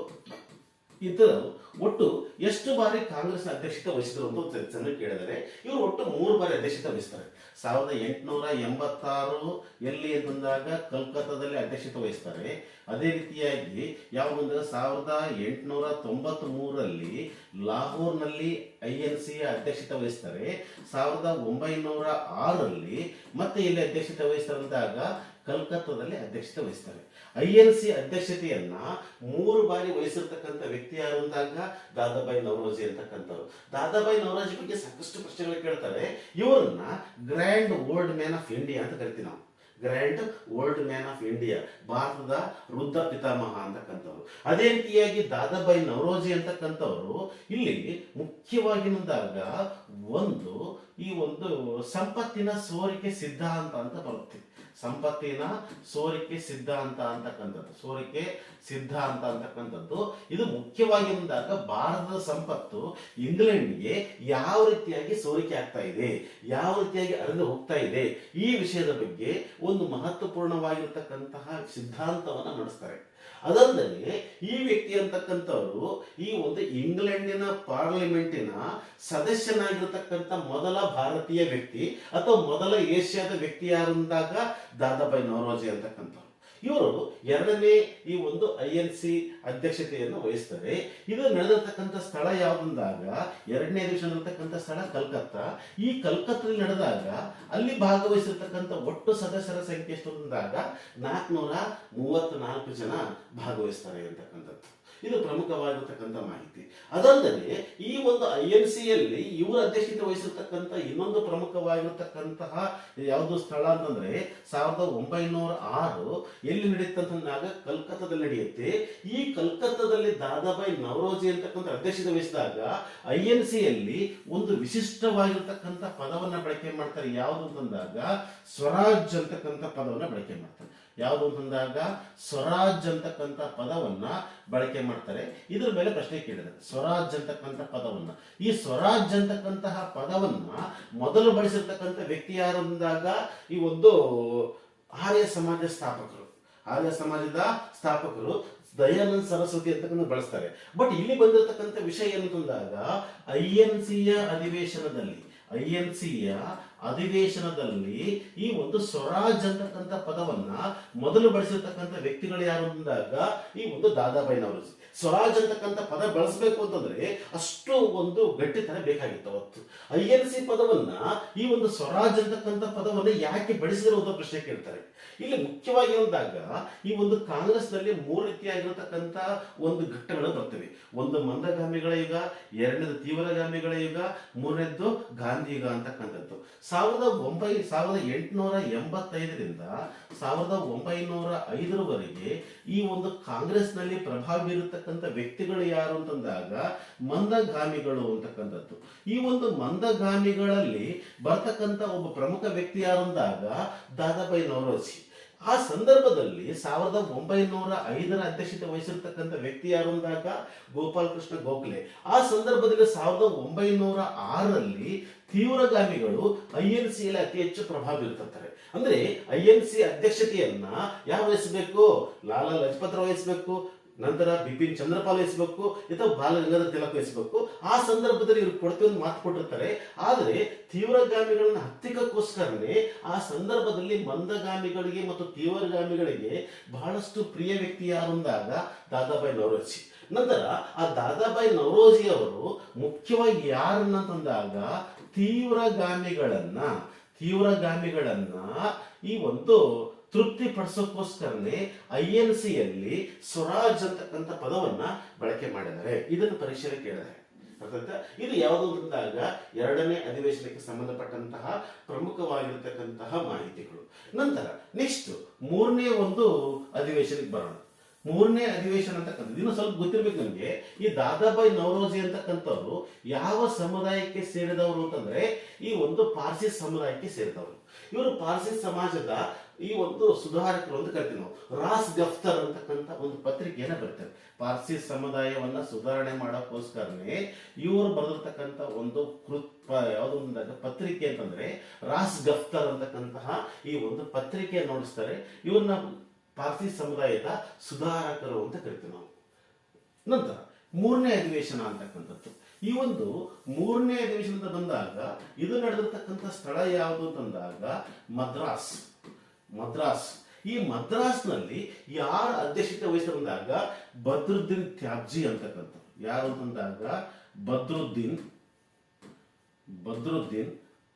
ಇದ್ದರು ಒಟ್ಟು ಎಷ್ಟು ಬಾರಿ ಕಾಂಗ್ರೆಸ್ ಅಧ್ಯಕ್ಷತೆ ವಹಿಸಿದ್ರು ಅಂತ ಜನರು ಕೇಳಿದರೆ. ಇವರು ಒಟ್ಟು ಮೂರು ಬಾರಿ ಅಧ್ಯಕ್ಷತೆ ವಹಿಸ್ತಾರೆ. ಸಾವಿರದ ಎಂಟುನೂರ ಎಂಬತ್ತಾರು ಎಲ್ಲಿ ಬಂದಾಗ ಕಲ್ಕತ್ತಾದಲ್ಲಿ ಅಧ್ಯಕ್ಷತೆ ವಹಿಸ್ತಾರೆ. ಅದೇ ರೀತಿಯಾಗಿ ಯಾವಾಗ ಸಾವಿರದ ಎಂಟುನೂರ ತೊಂಬತ್ತ್ ಮೂರರಲ್ಲಿ ಲಾಹೋರ್ನಲ್ಲಿ ಐ ಎನ್ ಸಿ ಅಧ್ಯಕ್ಷತೆ ವಹಿಸ್ತಾರೆ. ಸಾವಿರದ ಒಂಬೈನೂರ ಆರಲ್ಲಿ ಮತ್ತೆ ಇಲ್ಲಿ ಅಧ್ಯಕ್ಷತೆ ವಹಿಸ್ತಾರೆ ಅಂದಾಗ ಕಲ್ಕತ್ತಾದಲ್ಲಿ ಅಧ್ಯಕ್ಷತೆ ವಹಿಸ್ತಾರೆ. ಐ ಎನ್ ಸಿ ಅಧ್ಯಕ್ಷತೆಯನ್ನ ಮೂರು ಬಾರಿ ವಹಿಸಿರ್ತಕ್ಕಂಥ ವ್ಯಕ್ತಿ ಯಾರು ಅಂದಾಗ ದಾದಾಬಾಯಿ ನವರೋಜಿ ಅಂತಕ್ಕಂಥವ್ರು. ದಾದಾಬಾಯಿ ನವರೋಜಿ ಬಗ್ಗೆ ಸಾಕಷ್ಟು ಪ್ರಶ್ನೆಗಳು ಕೇಳ್ತಾರೆ. ಇವರನ್ನ grand old man of India ಅಂತ ಕರಿತೀವಿ ನಾವು. Grand old man of India, ಭಾರತದ ವೃದ್ಧ ಪಿತಾಮಹ ಅಂತಕ್ಕಂಥವ್ರು. ಅದೇ ರೀತಿಯಾಗಿ ದಾದಾಬಾಯಿ ನವರೋಜಿ ಅಂತಕ್ಕಂಥವ್ರು ಇಲ್ಲಿ ಮುಖ್ಯವಾಗಿ ಒಂದು ಈ ಒಂದು ಸಂಪತ್ತಿನ ಸೋರಿಕೆ ಸಿದ್ಧಾಂತ ಅಂತ ಬರುತ್ತೆ. ಸಂಪತ್ತಿನ ಸೋರಿಕೆ ಸಿದ್ಧಾಂತ ಅಂತಕ್ಕಂಥದ್ದು. ಸೋರಿಕೆ ಸಿದ್ಧಾಂತ ಅಂತಕ್ಕಂಥದ್ದು. ಇದು ಮುಖ್ಯವಾಗಿ ಬಂದಾಗ ಭಾರತದ ಸಂಪತ್ತು ಇಂಗ್ಲೆಂಡ್ಗೆ ಯಾವ ರೀತಿಯಾಗಿ ಸೋರಿಕೆ ಆಗ್ತಾ ಇದೆ, ಯಾವ ರೀತಿಯಾಗಿ ಅರಿದು ಹೋಗ್ತಾ ಇದೆ, ಈ ವಿಷಯದ ಬಗ್ಗೆ ಒಂದು ಮಹತ್ವಪೂರ್ಣವಾಗಿರ್ತಕ್ಕಂತಹ ಸಿದ್ಧಾಂತವನ್ನು ನಡೆಸ್ತಾರೆ. ಅದಲ್ಲದೆ ಈ ವ್ಯಕ್ತಿ ಅಂತಕ್ಕಂಥವರು ಈ ಒಂದು ಇಂಗ್ಲೆಂಡಿನ ಪಾರ್ಲಿಮೆಂಟಿನ ಸದಸ್ಯನಾಗಿರ್ತಕ್ಕಂಥ ಮೊದಲ ಭಾರತೀಯ ವ್ಯಕ್ತಿ ಅಥವಾ ಮೊದಲ ಏಷ್ಯಾದ ವ್ಯಕ್ತಿ ಯಾರು ದಾದಾಬಾಯಿ ನವರೋಜಿ ಅಂತಕ್ಕಂಥವ್ರು. ಇವರು ಎರಡನೇ ಈ ಒಂದು ಐ ಎನ್ ಸಿ ಅಧ್ಯಕ್ಷತೆಯನ್ನು ವಹಿಸ್ತಾರೆ. ಇದು ನಡೆದಿರ್ತಕ್ಕಂಥ ಸ್ಥಳ ಯಾವುದಂದಾಗ, ಎರಡನೇ ದಿವಸ ಸ್ಥಳ ಕಲ್ಕತ್ತಾ. ಈ ಕಲ್ಕತ್ತಲ್ಲಿ ನಡೆದಾಗ, ಅಲ್ಲಿ ಭಾಗವಹಿಸಿರ್ತಕ್ಕಂಥ ಒಟ್ಟು ಸದಸ್ಯರ ಸಂಖ್ಯೆ ಎಷ್ಟು ಅಂದಾಗ, ನಾಲ್ಕುನೂರ ಮೂವತ್ತ್ನಾಲ್ಕು ಜನ ಭಾಗವಹಿಸ್ತಾರೆ ಅಂತಕ್ಕಂಥದ್ದು. ಇದು ಪ್ರಮುಖವಾಗಿರ್ತಕ್ಕಂಥ ಮಾಹಿತಿ. ಅದಲ್ಲದೆ ಈ ಒಂದು ಐ ಎನ್ ಸಿಯಲ್ಲಿ ಇವರು ಅಧ್ಯಕ್ಷತೆ ವಹಿಸಿರ್ತಕ್ಕಂಥ ಇನ್ನೊಂದು ಪ್ರಮುಖವಾಗಿರ್ತಕ್ಕಂತಹ ಯಾವುದು ಸ್ಥಳ ಅಂತಂದ್ರೆ ಸಾವಿರದ ಒಂಬೈನೂರ ಆರು ಎಲ್ಲಿ ನಡೆಯುತ್ತಂತಂದಾಗ ಕಲ್ಕತ್ತಾದಲ್ಲಿ ನಡೆಯುತ್ತೆ. ಈ ಕಲ್ಕತ್ತಾದಲ್ಲಿ ದಾದಾಬಾಯಿ ನವರೋಜಿ ಅಂತಕ್ಕಂಥ ಅಧ್ಯಕ್ಷತೆ ವಹಿಸಿದಾಗ ಐ ಎನ್ ಸಿಯಲ್ಲಿ ಒಂದು ವಿಶಿಷ್ಟವಾಗಿರ್ತಕ್ಕಂಥ ಪದವನ್ನ ಬಳಕೆ ಮಾಡ್ತಾರೆ. ಯಾವುದು ಅಂತಂದಾಗ ಸ್ವರಾಜ್ ಅಂತಕ್ಕಂಥ ಪದವನ್ನ ಬಳಕೆ ಮಾಡ್ತಾರೆ. ಯಾವುದು ಅಂತಂದಾಗ ಸ್ವರಾಜ್ ಅಂತಕ್ಕಂಥ ಪದವನ್ನ ಬಳಕೆ ಮಾಡ್ತಾರೆ. ಇದ್ರ ಮೇಲೆ ಪ್ರಶ್ನೆ ಕೇಳಿದ್ದಾರೆ ಸ್ವರಾಜ್ ಅಂತಕ್ಕಂಥ ಪದವನ್ನ. ಈ ಸ್ವರಾಜ್ ಅಂತಕ್ಕಂತಹ ಪದವನ್ನ ಮೊದಲು ಬಳಸಿರ್ತಕ್ಕಂಥ ವ್ಯಕ್ತಿ ಯಾರು ಅಂದಾಗ ಈ ಒಂದು ಆರ್ಯ ಸಮಾಜ ಸ್ಥಾಪಕರು. ಆರ್ಯ ಸಮಾಜದ ಸ್ಥಾಪಕರು ದಯಾನಂದ ಸರಸ್ವತಿ ಅಂತಕ್ಕಂಥ ಬಳಸ್ತಾರೆ. ಬಟ್ ಇಲ್ಲಿ ಬಂದಿರತಕ್ಕಂಥ ವಿಷಯ ಏನಂತಂದಾಗ, ಐ ಎನ್ ಸಿಯ ಅಧಿವೇಶನದಲ್ಲಿ, ಐ ಎನ್ ಸಿಯ ಅಧಿವೇಶನದಲ್ಲಿ ಈ ಒಂದು ಸ್ವರಾಜ್ ಅಂತಕ್ಕಂಥ ಪದವನ್ನ ಮೊದಲು ಬಳಸಿರ್ತಕ್ಕಂಥ ವ್ಯಕ್ತಿಗಳು ಯಾರು ಅಂದಾಗ ಈ ಒಂದು ದಾದಾಬಾಯಿ ನವರೋಜಿ ಸ್ವರಾಜ್ ಅಂತಕ್ಕಂಥ ಪದ ಬಳಸಬೇಕು ಅಂತಂದ್ರೆ ಅಷ್ಟು ಒಂದು ಗಟ್ಟಿತನ ಬೇಕಾಗಿತ್ತು ಅವತ್ತು. ಐ ಎನ್ ಸಿ ಪದವನ್ನ ಈ ಒಂದು ಸ್ವರಾಜ್ ಅಂತಕ್ಕಂಥ ಪದವನ್ನ ಯಾಕೆ ಬಳಸಿದ್ರು ಅಂತ ಪ್ರಶ್ನೆ ಕೇಳ್ತಾರೆ. ಇಲ್ಲಿ ಮುಖ್ಯವಾಗಿ ಅಂದಾಗ ಈ ಒಂದು ಕಾಂಗ್ರೆಸ್ನಲ್ಲಿ ಮೂರು ರೀತಿಯಾಗಿರತಕ್ಕಂಥ ಒಂದು ಘಟ್ಟಗಳು ಬರ್ತವೆ. ಒಂದು ಮಂದಗಾಮಿಗಳ ಯುಗ, ಎರಡನೇದು ತೀವ್ರಗಾಮಿಗಳ ಯುಗ ಮೂರನೇದ್ದು ಗಾಂಧಿ ಯುಗ ಅಂತಕ್ಕಂಥದ್ದು. ಸಾವಿರದ ಒಂಬೈ ಸಾವಿರದ ಎಂಟುನೂರ ಎಂಬತ್ತೈದರಿಂದ ಸಾವಿರದ ಒಂಬೈನೂರ ಐದರವರೆಗೆ ಈ ಒಂದು ಕಾಂಗ್ರೆಸ್ನಲ್ಲಿ ಪ್ರಭಾವ ಬೀರತಕ್ಕಂಥ ವ್ಯಕ್ತಿಗಳು ಯಾರು ಅಂತಂದಾಗ ಮಂದಗಾಮಿಗಳು ಅಂತಕ್ಕಂಥದ್ದು. ಈ ಒಂದು ಮಂದಗಾಮಿಗಳಲ್ಲಿ ಬರ್ತಕ್ಕಂಥ ಒಬ್ಬ ಪ್ರಮುಖ ವ್ಯಕ್ತಿ ಯಾರು ಅಂದಾಗ ದಾದಾಬಾಯಿ ನವರೋಜಿ. ಆ ಸಂದರ್ಭದಲ್ಲಿ ಸಾವಿರದ ಒಂಬೈನೂರ ಐದರ ಅಧ್ಯಕ್ಷತೆ ವಹಿಸಿರ್ತಕ್ಕಂಥ ವ್ಯಕ್ತಿ ಯಾರು ಅಂದಾಗ ಗೋಪಾಲ್ ಕೃಷ್ಣ ಗೋಖಲೆ. ಆ ಸಂದರ್ಭದಲ್ಲಿ ಸಾವಿರದ ಒಂಬೈನೂರ ಆರರಲ್ಲಿ ತೀವ್ರಗಾಮಿಗಳು ಐ ಎನ್ ಸಿಯಲ್ಲಿ ಅತಿ ಹೆಚ್ಚು ಪ್ರಭಾವ ಬೀರ್ತಾರೆ ಅಂದ್ರೆ ಐ ಎನ್ ಸಿ ಅಧ್ಯಕ್ಷತೆಯನ್ನ ಯಾರು ವಹಿಸಬೇಕು? ಲಾಲಾ ಲಜಪತ್ ವಹಿಸಬೇಕು. ನಂತರ ಬಿಪಿನ್ ಚಂದ್ರಪಾಲ್ ಎಸ್ಬೇಕು ಅಥವಾ ಬಾಲಗಂಗಾಧರ ತಿಲಕ್ ಎಸ್ಬೇಕು, ಆ ಸಂದರ್ಭದಲ್ಲಿ ಇವರು ಕೊಡ್ತೀವಿ ಒಂದು ಮಾತು ಕೊಟ್ಟಿರ್ತಾರೆ. ಆದರೆ ತೀವ್ರಗಾಮಿಗಳನ್ನ ಹತ್ತಿಕ್ಕಕ್ಕೋಸ್ಕರನೇ ಆ ಸಂದರ್ಭದಲ್ಲಿ ಮಂದಗಾಮಿಗಳಿಗೆ ಮತ್ತು ತೀವ್ರಗಾಮಿಗಳಿಗೆ ಬಹಳಷ್ಟು ಪ್ರಿಯ ವ್ಯಕ್ತಿ ಯಾರು ಅಂದಾಗ ದಾದಾಬಾಯಿ ನವರೋಜಿ. ನಂತರ ಆ ದಾದಾಬಾಯಿ ನವರೋಜಿ ಅವರು ಮುಖ್ಯವಾಗಿ ಯಾರನ್ನ ತಂದಾಗ ತೀವ್ರಗಾಮಿಗಳನ್ನ ತೀವ್ರಗಾಮಿಗಳನ್ನ ಈ ಒಂದು ತೃಪ್ತಿ ಪಡಿಸೋಕ್ಕೋಸ್ಕರನೇ ಐ ಎನ್ ಸಿಯಲ್ಲಿ ಸ್ವರಾಜ್ ಅಂತಕ್ಕಂಥ ಪದವನ್ನ ಬಳಕೆ ಮಾಡಿದ್ದಾರೆ. ಇದನ್ನು ಪರಿಶೀಲನೆ ಕೇಳಿದ್ದಾರೆ ಅರ್ಥ ಇದು ಯಾವುದು ಬಂದಾಗ ಎರಡನೇ ಅಧಿವೇಶನಕ್ಕೆ ಸಂಬಂಧಪಟ್ಟಂತಹ ಪ್ರಮುಖವಾಗಿರ್ತಕ್ಕಂತಹ ಮಾಹಿತಿಗಳು. ನಂತರ ನೆಕ್ಸ್ಟ್ ಮೂರನೇ ಒಂದು ಅಧಿವೇಶನಕ್ಕೆ ಬರೋಣ. ಮೂರನೇ ಅಧಿವೇಶನ ಅಂತಕ್ಕಂಥದ್ದು. ಇನ್ನು ಸ್ವಲ್ಪ ಗೊತ್ತಿರ್ಬೇಕು ನಮಗೆ. ಈ ದಾದಾಬಾಯಿ ನವರೋಜಿ ಅಂತಕ್ಕಂಥವ್ರು ಯಾವ ಸಮುದಾಯಕ್ಕೆ ಸೇರಿದವರು ಅಂತಂದ್ರೆ ಈ ಒಂದು ಪಾರ್ಸಿ ಸಮುದಾಯಕ್ಕೆ ಸೇರಿದವರು. ಇವರು ಪಾರ್ಸಿ ಸಮಾಜದ ಈ ಒಂದು ಸುಧಾರಕರು ಅಂತ ಕರಿತೀವಿ ನಾವು. ರಾಸ್ ಗಫ್ತರ್ ಅಂತಕ್ಕಂಥ ಒಂದು ಪತ್ರಿಕೆಯನ್ನ ಬರ್ತಾರೆ. ಪಾರ್ಸಿ ಸಮುದಾಯವನ್ನ ಸುಧಾರಣೆ ಮಾಡೋಕ್ಕೋಸ್ಕರನೇ ಇವರು ಬರೆದಿರ್ತಕ್ಕಂಥ ಒಂದು ಕೃತ್ ಯಾವುದು ಒಂದು ಪತ್ರಿಕೆ ಅಂತಂದ್ರೆ ರಾಸ್ ಗಫ್ತರ್ ಅಂತಕ್ಕಂತಹ ಈ ಒಂದು ಪತ್ರಿಕೆ ನೋಡಿಸ್ತಾರೆ. ಇವ್ರನ್ನ ಪಾರ್ಸಿ ಸಮುದಾಯದ ಸುಧಾರಕರು ಅಂತ ಕರಿತೀವಿ ನಾವು. ನಂತರ ಮೂರನೇ ಅಧಿವೇಶನ ಅಂತಕ್ಕಂಥದ್ದು. ಈ ಒಂದು ಮೂರನೇ ಅಧಿವೇಶನದ ಬಂದಾಗ ಇದು ನಡೆದಿರ್ತಕ್ಕಂಥ ಸ್ಥಳ ಯಾವುದು ಅಂತಂದಾಗ ಮದ್ರಾಸ್. ಮದ್ರಾಸ್. ಈ ಮದ್ರಾಸ್ನಲ್ಲಿ ಯಾರು ಅಧ್ಯಕ್ಷತೆ ವಹಿಸಿದಾಗ ಬದ್ರುದ್ದೀನ್ ತ್ಯಾಬ್ಜಿ ಅಂತಕ್ಕಂಥ ಯಾರು ಅಂತಂದಾಗ? ಬದ್ರುದ್ದೀನ್ ಬದ್ರುದ್ದೀನ್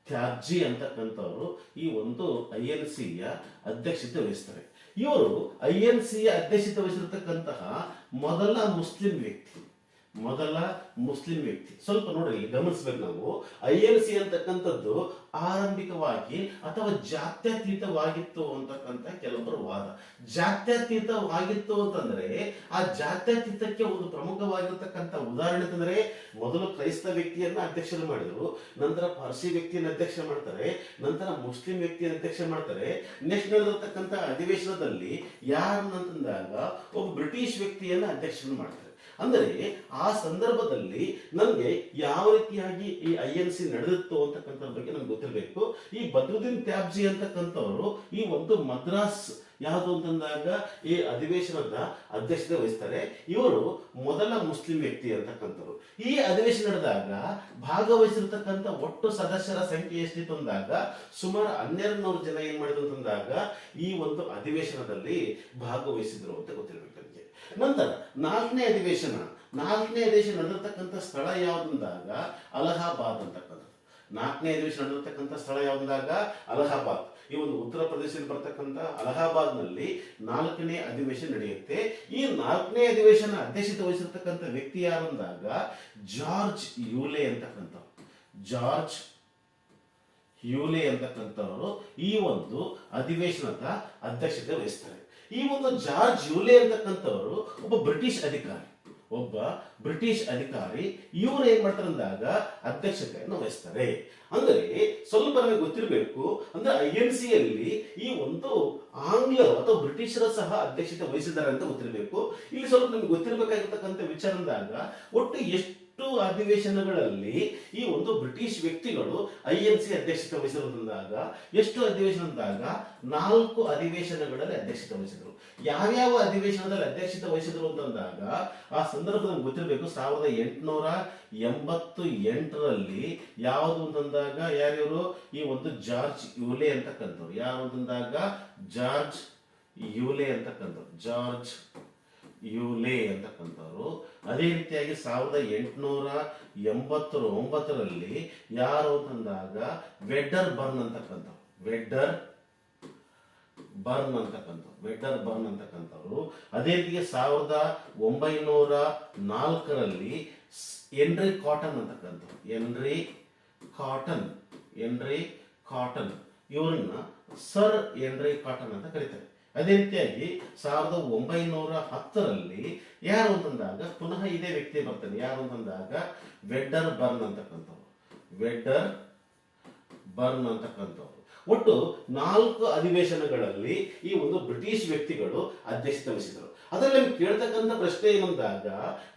ತ್ಯಾಜಿ ಅಂತಕ್ಕಂಥವರು ಈ ಒಂದು ಐ ಎನ್ ಸಿಯ ಅಧ್ಯಕ್ಷತೆ ವಹಿಸ್ತಾರೆ. ಇವರು ಐ ಎನ್ ಸಿಯ ಅಧ್ಯಕ್ಷತೆ ವಹಿಸಿರ್ತಕ್ಕಂತಹ ಮೊದಲ ಮುಸ್ಲಿಂ ವ್ಯಕ್ತಿ. ಮೊದಲ ಮುಸ್ಲಿಂ ವ್ಯಕ್ತಿ. ಸ್ವಲ್ಪ ನೋಡಿ ಗಮನಿಸ್ಬೇಕು ನಾವು. ಐ ಎಲ್ ಸಿ ಅಂತಕ್ಕಂಥದ್ದು ಆರಂಭಿಕವಾಗಿ ಅಥವಾ ಜಾತ್ಯತೀತವಾಗಿತ್ತು ಅಂತಕ್ಕಂಥ ಕೆಲವರು ವಾದ. ಜಾತ್ಯತೀತವಾಗಿತ್ತು ಅಂತಂದ್ರೆ ಆ ಜಾತ್ಯತೀತಕ್ಕೆ ಒಂದು ಪ್ರಮುಖವಾಗಿರ್ತಕ್ಕಂಥ ಉದಾಹರಣೆ ಅಂತಂದ್ರೆ ಮೊದಲು ಕ್ರೈಸ್ತ ವ್ಯಕ್ತಿಯನ್ನ ಅಧ್ಯಕ್ಷರು ಮಾಡಿದ್ರು, ನಂತರ ಪಾರ್ಸಿ ವ್ಯಕ್ತಿಯನ್ನ ಅಧ್ಯಕ್ಷ ಮಾಡ್ತಾರೆ, ನಂತರ ಮುಸ್ಲಿಂ ವ್ಯಕ್ತಿಯನ್ನ ಅಧ್ಯಕ್ಷ ಮಾಡ್ತಾರೆ. ನೆಕ್ಸ್ಟ್ ನಡೆದಿರ್ತಕ್ಕಂಥ ಅಧಿವೇಶನದಲ್ಲಿ ಯಾರನ್ನಂತಂದಾಗ ಒಬ್ಬ ಬ್ರಿಟಿಷ್ ವ್ಯಕ್ತಿಯನ್ನ ಅಧ್ಯಕ್ಷರು ಮಾಡ್ತಾರೆ. ಅಂದರೆ ಆ ಸಂದರ್ಭದಲ್ಲಿ ನನಗೆ ಯಾವ ರೀತಿಯಾಗಿ ಈ ಐ ಎನ್ ಸಿ ನಡೆದಿತ್ತು ಅಂತಕ್ಕಂಥ ಬಗ್ಗೆ ನಮ್ಗೆ ಗೊತ್ತಿರಬೇಕು. ಈ ಬದ್ರುದ್ದೀನ್ ತ್ಯಾಬ್ಜಿ ಅಂತಕ್ಕಂಥವರು ಈ ಒಂದು ಮದ್ರಾಸ್ ಯಾವುದು ಅಂತಂದಾಗ ಈ ಅಧಿವೇಶನದ ಅಧ್ಯಕ್ಷತೆ ವಹಿಸ್ತಾರೆ. ಇವರು ಮೊದಲ ಮುಸ್ಲಿಂ ವ್ಯಕ್ತಿ ಅಂತಕ್ಕಂಥವ್ರು. ಈ ಅಧಿವೇಶನ ನಡೆದಾಗ ಭಾಗವಹಿಸಿರ್ತಕ್ಕಂಥ ಒಟ್ಟು ಸದಸ್ಯರ ಸಂಖ್ಯೆ ಎಷ್ಟಿತ್ತು ಅಂದಾಗ ಸುಮಾರು ಹನ್ನೆರಡು ನೂರು ಜನ ಏನ್ ಮಾಡಿದ್ರು ಅಂತಂದಾಗ ಈ ಒಂದು ಅಧಿವೇಶನದಲ್ಲಿ ಭಾಗವಹಿಸಿದ್ರು ಅಂತ ಗೊತ್ತಿರಬೇಕು ನಮಗೆ ನಂತರ ನಾಲ್ಕನೇ ಅಧಿವೇಶನ ನಾಲ್ಕನೇ ಅಧಿವೇಶನ ನಡೆದಿರ್ತಕ್ಕಂಥ ಸ್ಥಳ ಯಾವುದಂದಾಗ ಅಲಹಾಬಾದ್ ಅಂತಕ್ಕಂಥದ್ದು. ನಾಲ್ಕನೇ ಅಧಿವೇಶನ ನಡೆದಿರ್ತಕ್ಕಂಥ ಸ್ಥಳ ಯಾವುದಂದಾಗ ಅಲಹಾಬಾದ್. ಈ ಒಂದು ಉತ್ತರ ಪ್ರದೇಶದಲ್ಲಿ ಬರ್ತಕ್ಕಂಥ ಅಲಹಾಬಾದ್ನಲ್ಲಿ ನಾಲ್ಕನೇ ಅಧಿವೇಶನ ನಡೆಯುತ್ತೆ. ಈ ನಾಲ್ಕನೇ ಅಧಿವೇಶನ ಅಧ್ಯಕ್ಷತೆ ವಹಿಸಿರ್ತಕ್ಕಂಥ ವ್ಯಕ್ತಿ ಯಾರು ಅಂದಾಗ ಜಾರ್ಜ್ ಯೂಲೆ ಅಂತಕ್ಕಂಥ ಜಾರ್ಜ್ ಯೂಲೆ ಅಂತಕ್ಕಂಥವರು ಈ ಒಂದು ಅಧಿವೇಶನದ ಅಧ್ಯಕ್ಷತೆ ವಹಿಸ್ತಾರೆ. ಈ ಒಂದು ಜಾರ್ಜ್ ಯೂಲೆ ಅಂತಕ್ಕಂಥವರು ಒಬ್ಬ ಬ್ರಿಟಿಷ್ ಅಧಿಕಾರಿ. ಒಬ್ಬ ಬ್ರಿಟಿಷ್ ಅಧಿಕಾರಿ, ಇವರು ಏನ್ ಮಾಡ್ತಾರೆ ಅಂದಾಗ ಅಧ್ಯಕ್ಷತೆಯನ್ನು ವಹಿಸ್ತಾರೆ. ಅಂದ್ರೆ ಸ್ವಲ್ಪ ನಮಗೆ ಗೊತ್ತಿರಬೇಕು, ಅಂದ್ರೆ ಐ ಎನ್ ಸಿ ಅಲ್ಲಿ ಈ ಒಂದು ಆಂಗ್ಲರು ಅಥವಾ ಬ್ರಿಟಿಷರ ಸಹ ಅಧ್ಯಕ್ಷತೆ ವಹಿಸಿದ್ದಾರೆ ಅಂತ ಗೊತ್ತಿರಬೇಕು. ಇಲ್ಲಿ ಸ್ವಲ್ಪ ನಮ್ಗೆ ಗೊತ್ತಿರಬೇಕಾಗಿರ್ತಕ್ಕಂಥ ವಿಚಾರ ಅಂದಾಗ, ಒಟ್ಟು ಎಷ್ಟು ಅಧಿವೇಶನಗಳಲ್ಲಿ ಈ ಒಂದು ಬ್ರಿಟಿಷ್ ವ್ಯಕ್ತಿಗಳು ಐ ಎನ್ ಸಿ ಅಧ್ಯಕ್ಷತೆ ವಹಿಸಿರುವುದಾಗ ಎಷ್ಟು ಅಧಿವೇಶನ ಅಂದಾಗ ನಾಲ್ಕು ಅಧಿವೇಶನಗಳಲ್ಲಿ ಅಧ್ಯಕ್ಷತೆ ವಹಿಸಿದ್ರು. ಯಾವ್ಯಾವ ಅಧಿವೇಶನದಲ್ಲಿ ಅಧ್ಯಕ್ಷತೆ ವಹಿಸಿದ್ರು ಅಂತಂದಾಗ, ಆ ಸಂದರ್ಭ ನಮ್ಗೆ ಗೊತ್ತಿರಬೇಕು, ಸಾವಿರದ ಎಂಟುನೂರ ಎಂಬತ್ತು ಎಂಟರಲ್ಲಿ ಯಾವುದು ಅಂತಂದಾಗ, ಯಾರ್ಯಾರು? ಈ ಒಂದು ಜಾರ್ಜ್ ಯುಲೆ ಅಂತಕ್ಕಂಥವ್ರು ಯಾರು ಅಂತಂದಾಗ? ಜಾರ್ಜ್ ಯುಲೆ ಅಂತಕ್ಕಂಥವ್ರು ಜಾರ್ಜ್ ಯೂಲೆ ಅಂತಕ್ಕಂಥವ್ರು. ಅದೇ ರೀತಿಯಾಗಿ ಸಾವಿರದ ಎಂಟುನೂರ ಎಂಬತ್ತರ ಒಂಬತ್ತರಲ್ಲಿ ಯಾರು ಅಂತಂದಾಗ ವೆಡ್ಡರ್ ಬರ್ನ್ ಅಂತಕ್ಕಂಥವ್ರು. ವೆಡ್ಡರ್ ಬರ್ನ್ ಅಂತಕ್ಕಂಥವ್ರು. ವೆಡ್ಡರ್ ಬರ್ನ್ ಅಂತಕ್ಕಂಥವ್ರು. ಅದೇ ರೀತಿಗೆ ಸಾವಿರದ ಒಂಬೈನೂರ ನಾಲ್ಕರಲ್ಲಿ ಎನ್ರಿ ಕಾಟನ್ ಅಂತಕ್ಕಂಥವ್ರು. ಎನ್ರಿ ಕಾಟನ್. ಎನ್ರಿ ಕಾಟನ್. ಇವ್ರನ್ನ ಸರ್ ಎನ್ರಿ ಕಾಟನ್ ಅಂತ ಕರೀತಾರೆ. ಅದೇ ರೀತಿಯಾಗಿ ಸಾವಿರದ ಒಂಬೈನೂರ ಹತ್ತರಲ್ಲಿ ಯಾರು ಅಂತಂದಾಗ ಪುನಃ ಇದೇ ವ್ಯಕ್ತಿ ಬರ್ತಾನೆ. ಯಾರು ಅಂತಂದಾಗ ವೆಡ್ಡರ್ ಬರ್ನ್ ಅಂತಕ್ಕಂಥವ್ರು. Wedderburn ಅಂತಕ್ಕಂಥವ್ರು. ಒಟ್ಟು ನಾಲ್ಕು ಅಧಿವೇಶನಗಳಲ್ಲಿ ಈ ಒಂದು ಬ್ರಿಟಿಷ್ ವ್ಯಕ್ತಿಗಳು ಅಧ್ಯಕ್ಷತೆ ವಹಿಸಿದರು ಅದರಲ್ಲಿ ನಮ್ಗೆ ಕೇಳ್ತಕ್ಕಂಥ ಪ್ರಶ್ನೆ ಏನಂದಾಗ,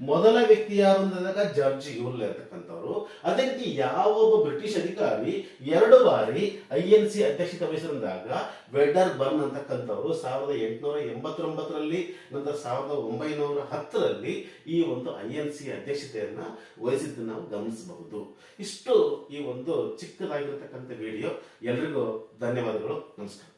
ಮೊದಲ ವ್ಯಕ್ತಿ ಯಾರು ಅಂದಾಗ ಜಾರ್ಜ್ ಯೂಲ್ ಇರ್ತಕ್ಕಂಥವ್ರು ಅದೇ ರೀತಿ ಯಾವ ಒಬ್ಬ ಬ್ರಿಟಿಷ್ ಅಧಿಕಾರಿ ಎರಡು ಬಾರಿ ಐ ಎನ್ ಸಿ ಅಧ್ಯಕ್ಷತೆ ವಹಿಸಿದಾಗ ವೆಡರ್ ಬರ್ನ್ ಅಂತಕ್ಕಂಥವ್ರು ಸಾವಿರದ ಎಂಟುನೂರ ಎಂಬತ್ತೊಂಬತ್ತರಲ್ಲಿ, ನಂತರ ಸಾವಿರದ ಒಂಬೈನೂರ ಹತ್ತರಲ್ಲಿ ಈ ಒಂದು ಐ ಎನ್ ಸಿ ಅಧ್ಯಕ್ಷತೆಯನ್ನು ವಹಿಸಿದ್ದನ್ನು ನಾವು ಗಮನಿಸಬಹುದು. ಇಷ್ಟು ಈ ಒಂದು ಚಿಕ್ಕದಾಗಿರತಕ್ಕಂಥ ವಿಡಿಯೋ ಎಲ್ರಿಗೂ ಧನ್ಯವಾದಗಳು. ನಮಸ್ಕಾರ.